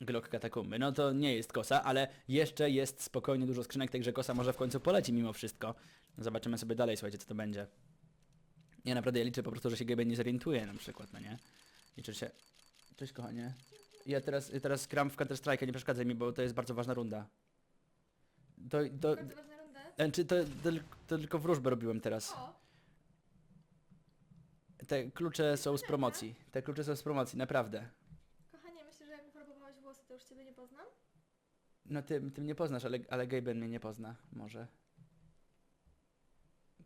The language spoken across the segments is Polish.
Glock katakumby. No to nie jest kosa, ale jeszcze jest spokojnie dużo skrzynek, także kosa może w końcu poleci mimo wszystko. Zobaczymy sobie dalej, słuchajcie, co to będzie. Ja naprawdę ja liczę po prostu, że się GB nie zorientuje na przykład, no nie? Liczę się... Cześć kochanie. Ja teraz, ja teraz gram w Counter Strike, nie przeszkadzaj mi, bo to jest bardzo ważna runda. To, to, Bardzo ważna runda. e, czy to, to, to tylko wróżbę robiłem teraz. O, Te klucze są z promocji. Te klucze są z promocji, naprawdę. Myślę, że jak farbowałeś włosy, to już ciebie nie poznam? No ty, ty mnie poznasz, ale, ale Gaben mnie nie pozna, może.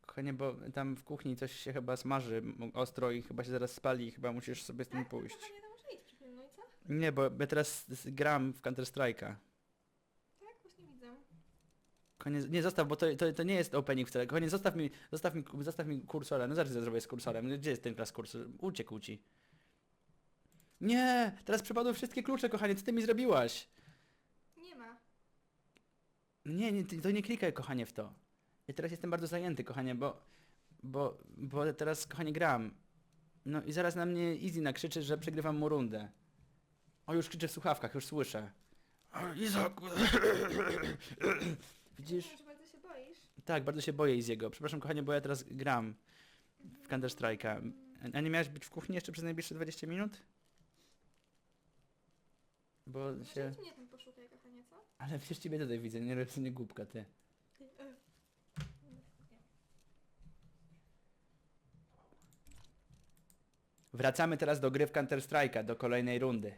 Kochanie, bo tam w kuchni coś się chyba smaży ostro i chyba się zaraz spali i chyba musisz sobie z tym Tak, pójść. No, kochanie, to może idź przypilnuj, co? Nie, bo ja teraz gram w Counter Strike'a. Tak, właśnie widzę. Kochanie, nie zostaw, bo to, to, to nie jest opening wcale. Kochanie, zostaw mi, zostaw mi, zostaw mi kursorem. No zaraz zrobię z kursorem. Gdzie jest ten klas kursor? Uciekł ci. Nie! Teraz przepadły wszystkie klucze, kochanie, co ty mi zrobiłaś? Nie ma. Nie, nie, ty- to nie klikaj, kochanie, w to. Ja teraz jestem bardzo zajęty, kochanie, bo... Bo, bo teraz, kochanie, gram. No i zaraz na mnie Easy nakrzyczy, że przegrywam mu rundę. O, już krzyczy w słuchawkach, już słyszę. O, Izak! Widzisz? Wiem, że bardzo się boisz. Tak, bardzo się boję Easy'ego. Przepraszam, kochanie, bo ja teraz gram w Counter Strike'a. A nie miałeś być w kuchni jeszcze przez najbliższe 20 minut? Bo Może się... idź mnie tam poszukaj, kochanie, co? Ale przecież ciebie tutaj widzę, nie rób nie głupka, ty. E. Wracamy teraz do gry w Counter Strike'a, do kolejnej rundy.